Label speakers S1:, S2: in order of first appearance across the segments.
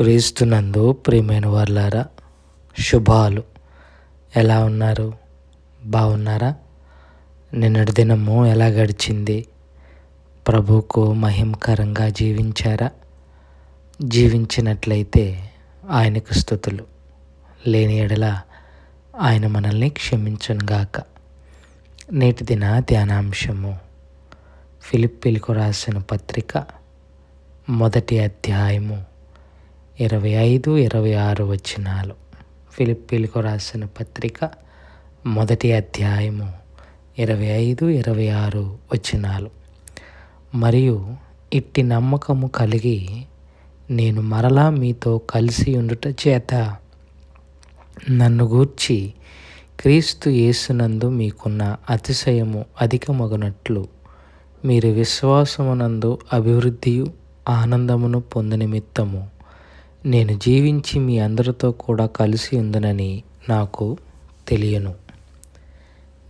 S1: క్రీస్తునందు ప్రియమైన వర్లారా శుభాలు. ఎలా ఉన్నారు? బాగున్నారా? నిన్నటి దినము ఎలా గడిచింది? ప్రభువుకు మహిమకరంగా జీవించారా? జీవించినట్లయితే ఆయనకు స్థుతులు. లేని ఎడల ఆయన మనల్ని క్షమించనుగాక నేటి దిన ధ్యానాంశము. ఫిలిప్పీలకు రాసిన పత్రిక మొదటి అధ్యాయము. ఇరవై ఐదు ఇరవై ఆరు వచనాలు. ఫిలిప్పీలకు రాసిన పత్రిక మొదటి అధ్యాయము ఇరవై ఐదు ఇరవై ఆరు వచనాలు. మరియు ఇట్టి నమ్మకము కలిగి నేను మరలా మీతో కలిసి ఉండుట చేత నన్ను గూర్చి క్రీస్తు యేసునందు మీకున్న అతిశయము అధికమగునట్లు మీరు విశ్వాసమునందు అభివృద్ధియు ఆనందమును పొందు నిమిత్తము నేను జీవించి మీ అందరితో కూడా కలిసి ఉందనని నాకు తెలియను.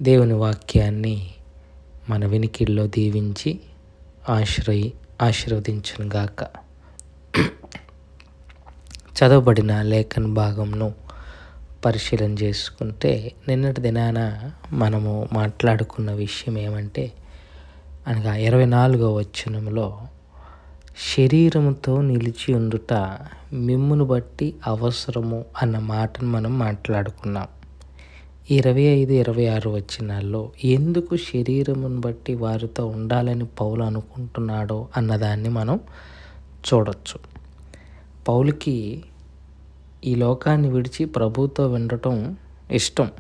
S1: దేవుని వాక్యాన్ని మన వినికిల్లో దీవించి ఆశ్రయి ఆశీర్వదించునుగాక చదవబడిన లేఖన భాగంను పరిశీలన చేసుకుంటే నిన్నటి దినాన మనము మాట్లాడుకున్న విషయం ఏమంటే అనగా ఇరవై నాలుగో వచనంలో శరీరముతో నిలిచి ఉండుట మిమ్మును బట్టి అవసరము అన్న మాటను మనం మాట్లాడుకున్నాం. ఇరవై ఐదు ఇరవై ఆరు వచ్చినాల్లో ఎందుకు శరీరమును బట్టి వారితో ఉండాలని పౌలు అనుకుంటున్నాడో అన్నదాన్ని మనం చూడొచ్చు. పౌలుకి ఈ లోకాన్ని విడిచి ప్రభుతో వినటం ఇష్టం.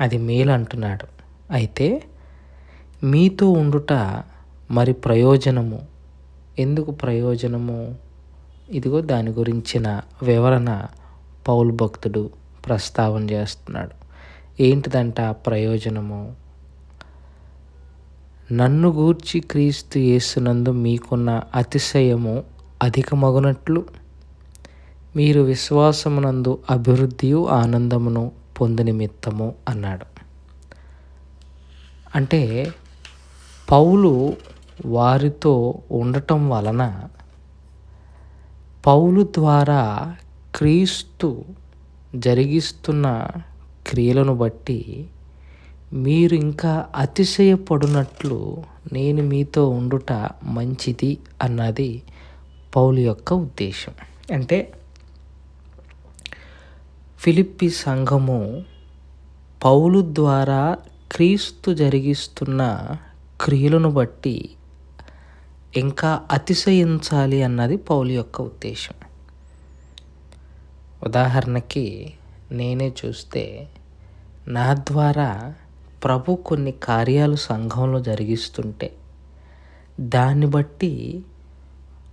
S1: అది మేలు అంటున్నాడు. అయితే మీతో ఉండుట మరి ప్రయోజనము ఎందుకు ప్రయోజనము? ఇదిగో దాని గురించిన వివరణ పౌలు భక్తుడు ప్రస్తావన చేస్తున్నాడు. ఏంటిదంట ప్రయోజనము? నన్ను గూర్చి క్రీస్తు యేసునందు మీకున్న అతిశయము అధికమగునట్లు మీరు విశ్వాసమునందు అభివృద్ధియు ఆనందమును పొందు నిమిత్తము అన్నాడు. అంటే పౌలు వారితో ఉండటం వలన పౌలు ద్వారా క్రీస్తు జరిగిస్తున్న క్రియలను బట్టి మీరు ఇంకా అతిశయపడినట్లు నేను మీతో ఉండుట మంచిది అన్నది పౌలు యొక్క ఉద్దేశం. అంటే ఫిలిప్పి సంఘము పౌలు ద్వారా క్రీస్తు జరిగిస్తున్న క్రియలను బట్టి ఇంకా అతిశయించాలి అన్నది పౌలు యొక్క ఉద్దేశం. ఉదాహరణకి నేనే చూస్తే నా ద్వారా ప్రభు కొన్ని కార్యాలు సంఘంలో జరిగిస్తుంటే దాన్ని బట్టి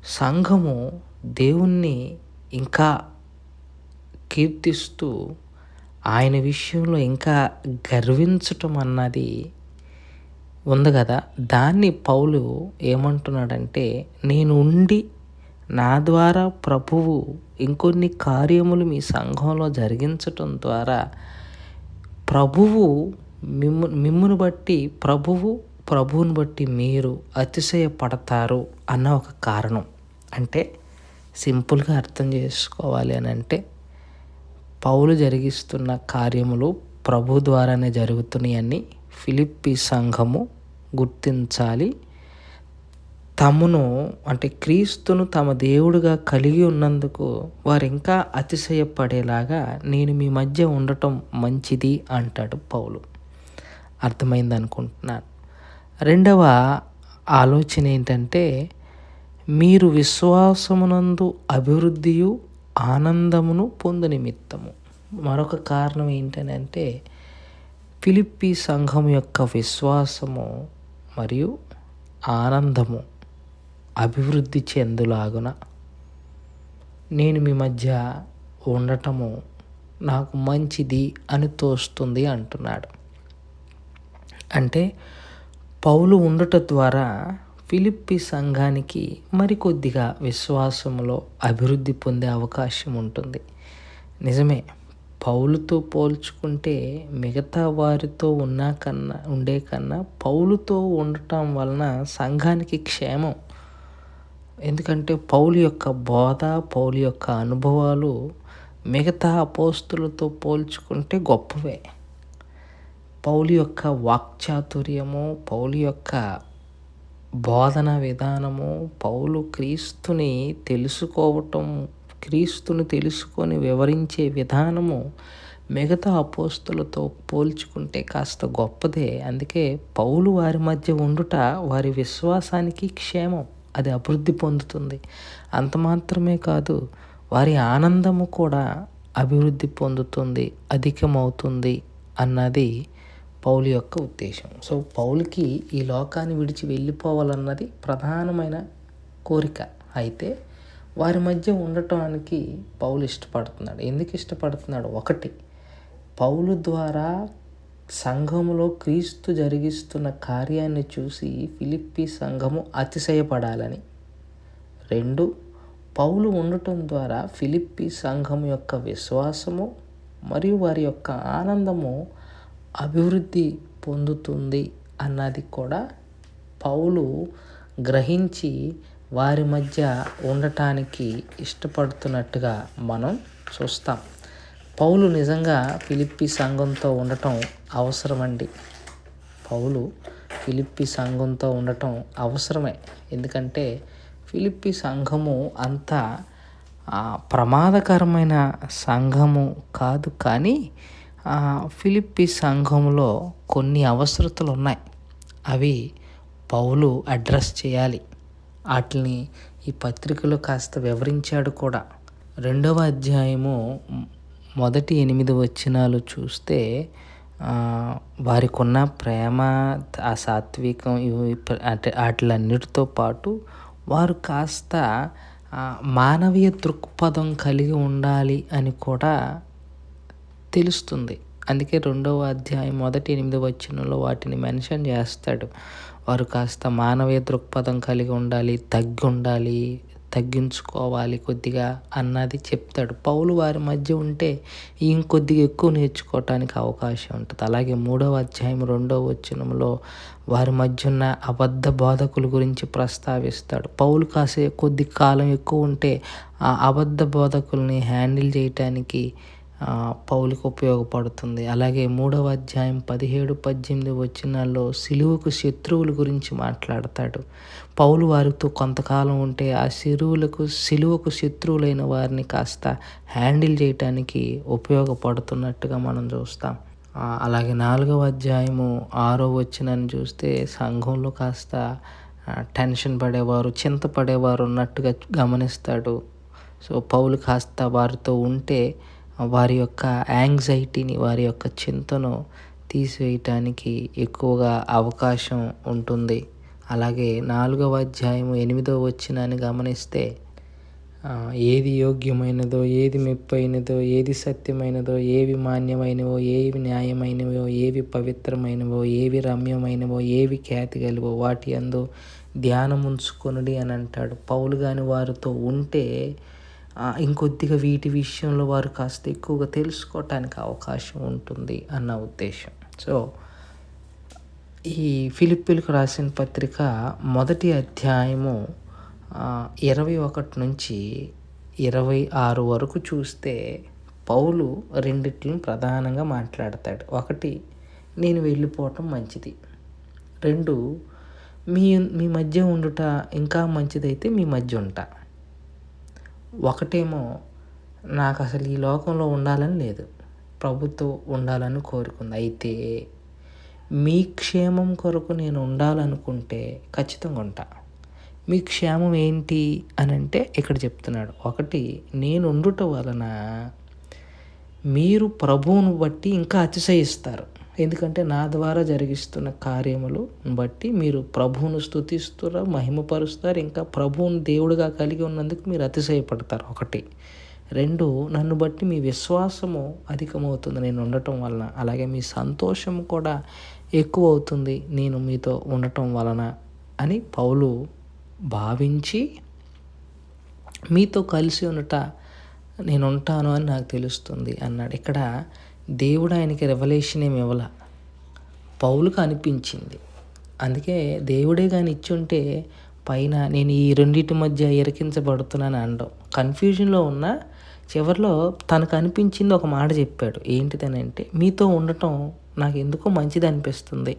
S1: సంఘము దేవుణ్ణి ఇంకా కీర్తిస్తూ ఆయన విషయంలో ఇంకా గర్వించటం అన్నది ఉంది కదా. దాన్ని పౌలు ఏమంటున్నాడంటే నేను ఉండి నా ద్వారా ప్రభువు ఇంకొన్ని కార్యములు మీ సంఘంలో జరిగించటం ద్వారా ప్రభువు మిమ్ము మిమ్మును బట్టి ప్రభువు ప్రభువుని బట్టి మీరు అతిశయపడతారు అన్న ఒక కారణం. అంటే సింపుల్గా అర్థం చేసుకోవాలి అని అంటే పౌలు జరిగిస్తున్న కార్యములు ప్రభు ద్వారానే జరుగుతున్నాయని ఫిలిప్పి సంఘము గుర్తించాలి. తమను అంటే క్రీస్తును తమ దేవుడుగా కలిగి ఉన్నందుకు వారు ఇంకా అతిశయపడేలాగా నేను మీ మధ్య ఉండటం మంచిది అంటాడు పౌలు. అర్థమైంది అనుకుంటున్నాను. రెండవ ఆలోచన ఏంటంటే మీరు విశ్వాసమునందు అభివృద్ధియు ఆనందమును పొందు నిమిత్తము. మరొక కారణం ఏంటంటే ఫిలిప్పీ సంఘం యొక్క విశ్వాసము మరియు ఆనందము అభివృద్ధి చెందులాగున నేను మీ మధ్య ఉండటము నాకు మంచిది అని తోస్తుంది అంటున్నాడు. అంటే పౌలు ఉండట ద్వారా ఫిలిప్పి సంఘానికి మరికొద్దిగా విశ్వాసంలో అభివృద్ధి పొందే అవకాశం ఉంటుంది నిజమే. పౌలుతో పోల్చుకుంటే మిగతా వారితో ఉన్నా కన్నా ఉండే కన్నా పౌలుతో ఉండటం వలన సంఘానికి క్షేమం. ఎందుకంటే పౌలు యొక్క బోధ పౌలు యొక్క అనుభవాలు మిగతా అపోస్తులతో పోల్చుకుంటే గొప్పవే. పౌలు యొక్క వాక్చాతుర్యము పౌలు యొక్క బోధన విధానము పౌలు క్రీస్తుని తెలుసుకోవటం క్రీస్తుని తెలుసుకొని వివరించే విధానము మిగతా అపోస్తులతో పోల్చుకుంటే కాస్త గొప్పదే. అందుకే పౌలు వారి మధ్య ఉండుట వారి విశ్వాసానికి క్షేమం అది అభివృద్ధి పొందుతుంది. అంత మాత్రమే కాదు వారి ఆనందము కూడా అభివృద్ధి పొందుతుంది అధికమవుతుంది అన్నది పౌలు యొక్క ఉద్దేశం. సో పౌలుకి ఈ లోకాన్ని విడిచి వెళ్ళిపోవాలన్నది ప్రధానమైన కోరిక. అయితే వారి మధ్య ఉండటానికి పౌలు ఇష్టపడుతున్నాడు. ఎందుకు ఇష్టపడుతున్నాడు? ఒకటి పౌలు ద్వారా సంఘములో క్రీస్తు జరిగిస్తున్న కార్యాన్ని చూసి ఫిలిప్పి సంఘము అతిశయపడాలని. రెండు పౌలు ఉండటం ద్వారా ఫిలిప్పి సంఘం యొక్క విశ్వాసము మరియు వారి యొక్క ఆనందము అభివృద్ధి పొందుతుంది అన్నది కూడా పౌలు గ్రహించి వారి మధ్య ఉండటానికి ఇష్టపడుతున్నట్టుగా మనం చూస్తాం. పౌలు నిజంగా ఫిలిప్పి సంఘంతో ఉండటం అవసరమండి. పౌలు ఫిలిప్పి సంఘంతో ఉండటం అవసరమే. ఎందుకంటే ఫిలిప్పి సంఘము అంత ప్రమాదకరమైన సంఘము కాదు. కానీ ఫిలిప్పి సంఘంలో కొన్ని అవసరతలు ఉన్నాయి అవి పౌలు అడ్రస్ చేయాలి. వాటిని ఈ పత్రికలో కాస్త వివరించాడు కూడా. రెండవ అధ్యాయము మొదటి ఎనిమిది వచనాలు చూస్తే వారికున్న ప్రేమ ఆ సాత్వికం ఇవి అంటే వాటిలన్నిటితో పాటు వారు కాస్త మానవీయ దృక్పథం కలిగి ఉండాలి అని కూడా తెలుస్తుంది. అందుకే రెండవ అధ్యాయం మొదటి ఎనిమిది వచనంలో వాటిని మెన్షన్ చేస్తాడు. వారు కాస్త మానవీయ దృక్పథం కలిగి ఉండాలి తగ్గి ఉండాలి తగ్గించుకోవాలి కొద్దిగా అన్నది చెప్తాడు. పౌలు వారి మధ్య ఉంటే ఇంకొద్దిగా ఎక్కువ నేర్చుకోవటానికి అవకాశం ఉంటుంది. అలాగే మూడవ అధ్యాయం రెండవ వచనంలో వారి మధ్య ఉన్న అబద్ధ బోధకుల గురించి ప్రస్తావిస్తాడు. పౌలు కాసే కొద్ది కాలం ఎక్కువ ఉంటే ఆ అబద్ధ బోధకుల్ని హ్యాండిల్ చేయటానికి పౌలకు ఉపయోగపడుతుంది. అలాగే మూడవ అధ్యాయం పదిహేడు పద్దెనిమిది వచ్చినాల్లో సిలువకు శత్రువుల గురించి మాట్లాడతాడు. పౌలు వారితో కొంతకాలం ఉంటే ఆ శిరువులకు సిలువకు శత్రువులైన వారిని కాస్త హ్యాండిల్ చేయటానికి ఉపయోగపడుతున్నట్టుగా మనం చూస్తాం. అలాగే నాలుగవ అధ్యాయము ఆరో వచ్చినని చూస్తే సంఘంలో కాస్త టెన్షన్ పడేవారు చింతపడేవారు ఉన్నట్టుగా గమనిస్తాడు. సో పౌలు కాస్త వారితో ఉంటే వారి యొక్క యాంగ్జైటీని వారి యొక్క చింతను తీసివేయటానికి ఎక్కువగా అవకాశం ఉంటుంది. అలాగే నాలుగవ అధ్యాయము ఎనిమిదవ వచ్చినని గమనిస్తే ఏది యోగ్యమైనదో ఏది మెప్పైనదో ఏది సత్యమైనదో ఏవి మాన్యమైనవో ఏవి న్యాయమైనవో ఏవి పవిత్రమైనవో ఏవి రమ్యమైనవో ఏవి ఖ్యాతి కలివో వాటి అందు ధ్యానం ఉంచుకొనుడి అని అంటాడు. పౌలు కాని వారితో ఉంటే ఇంకొద్దిగా వీటి విషయంలో వారు కాస్త ఎక్కువగా తెలుసుకోవటానికి అవకాశం ఉంటుంది అన్న ఉద్దేశం. సో ఈ ఫిలిప్పీలకు రాసిన పత్రిక మొదటి అధ్యాయము ఇరవై ఒకటి నుంచి ఇరవై ఆరు వరకు చూస్తే పౌలు రెండిట్లను ప్రధానంగా మాట్లాడతాడు. ఒకటి నేను వెళ్ళిపోవటం మంచిది. రెండు మీ మీ మధ్య ఉండుట ఇంకా మంచిదైతే మీ మధ్య ఉంటా. ఒకటేమో నాకు అసలు ఈ లోకంలో ఉండాలని లేదు. ప్రభుత్వం ఉండాలని కోరుకుంది. అయితే మీ క్షేమం కొరకు నేను ఉండాలనుకుంటే ఖచ్చితంగా ఉంటా. మీ క్షేమం ఏంటి అని అంటే ఇక్కడ చెప్తున్నాడు. ఒకటి నేను ఉండుట వలన మీరు ప్రభువును బట్టి ఇంకా అతిశయిస్తారు. ఎందుకంటే నా ద్వారా జరిగిస్తున్న కార్యములు బట్టి మీరు ప్రభువును స్థుతిస్తారు మహిమపరుస్తారు. ఇంకా ప్రభువుని దేవుడిగా కలిగి ఉన్నందుకు మీరు అతిశయపడతారు ఒకటి. రెండు నన్ను బట్టి మీ విశ్వాసము అధికమవుతుంది. నేను ఉండటం వలన అలాగే మీ సంతోషం కూడా ఎక్కువ అవుతుంది నేను మీతో ఉండటం వలన అని పౌలు భావించి మీతో కలిసి ఉండట నేను ఉంటాను అని నాకు తెలుస్తుంది అన్నాడు. ఇక్కడ దేవుడు ఆయనకి రెవల్యూషన్ ఏమి ఇవ్వాల. పౌలుకు అనిపించింది. అందుకే దేవుడే కానీ ఇచ్చుంటే పైన నేను ఈ రెండింటి మధ్య ఇరికించబడుతున్నాను అనడం కన్ఫ్యూజన్లో ఉన్న చివరిలో తనకు అనిపించింది ఒక మాట చెప్పాడు. ఏంటిదనంటే మీతో ఉండటం నాకు ఎందుకో మంచిది అనిపిస్తుంది.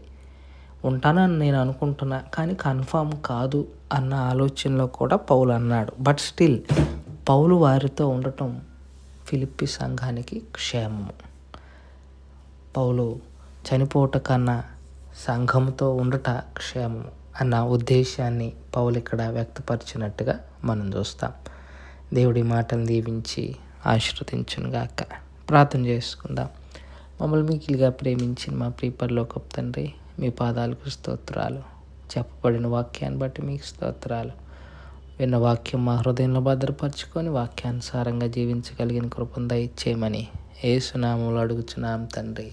S1: ఉంటానని నేను అనుకుంటున్నా కానీ కన్ఫామ్ కాదు అన్న ఆలోచనలో కూడా పౌలు అన్నాడు. బట్ స్టిల్ పౌలు వారితో ఉండటం ఫిలిప్పి సంఘానికి క్షేమము. పౌలు చనిపోట కన్నా సంఘంతో ఉండట క్షేమం అన్న ఉద్దేశాన్ని పౌలు ఇక్కడ వ్యక్తపరిచినట్టుగా మనం చూస్తాం. దేవుడి మాటను దీవించి ఆశీర్వదించునుగాక. ప్రార్థన చేసుకుందాం. మమ్మల్ని మిగిలిగా ప్రేమించిన మా ప్రీపర్లోకపు తండ్రి మీ పాదాలకు స్తోత్రాలు. చెప్పబడిన వాక్యాన్ని బట్టి మీకు స్తోత్రాలు. విన్న వాక్యం మా హృదయంలో భద్రపరచుకొని వాక్యానుసారంగా జీవించగలిగిన కృపను దయచేయమని ఏ సునామంలో అడుగుచున్నాం తండ్రి.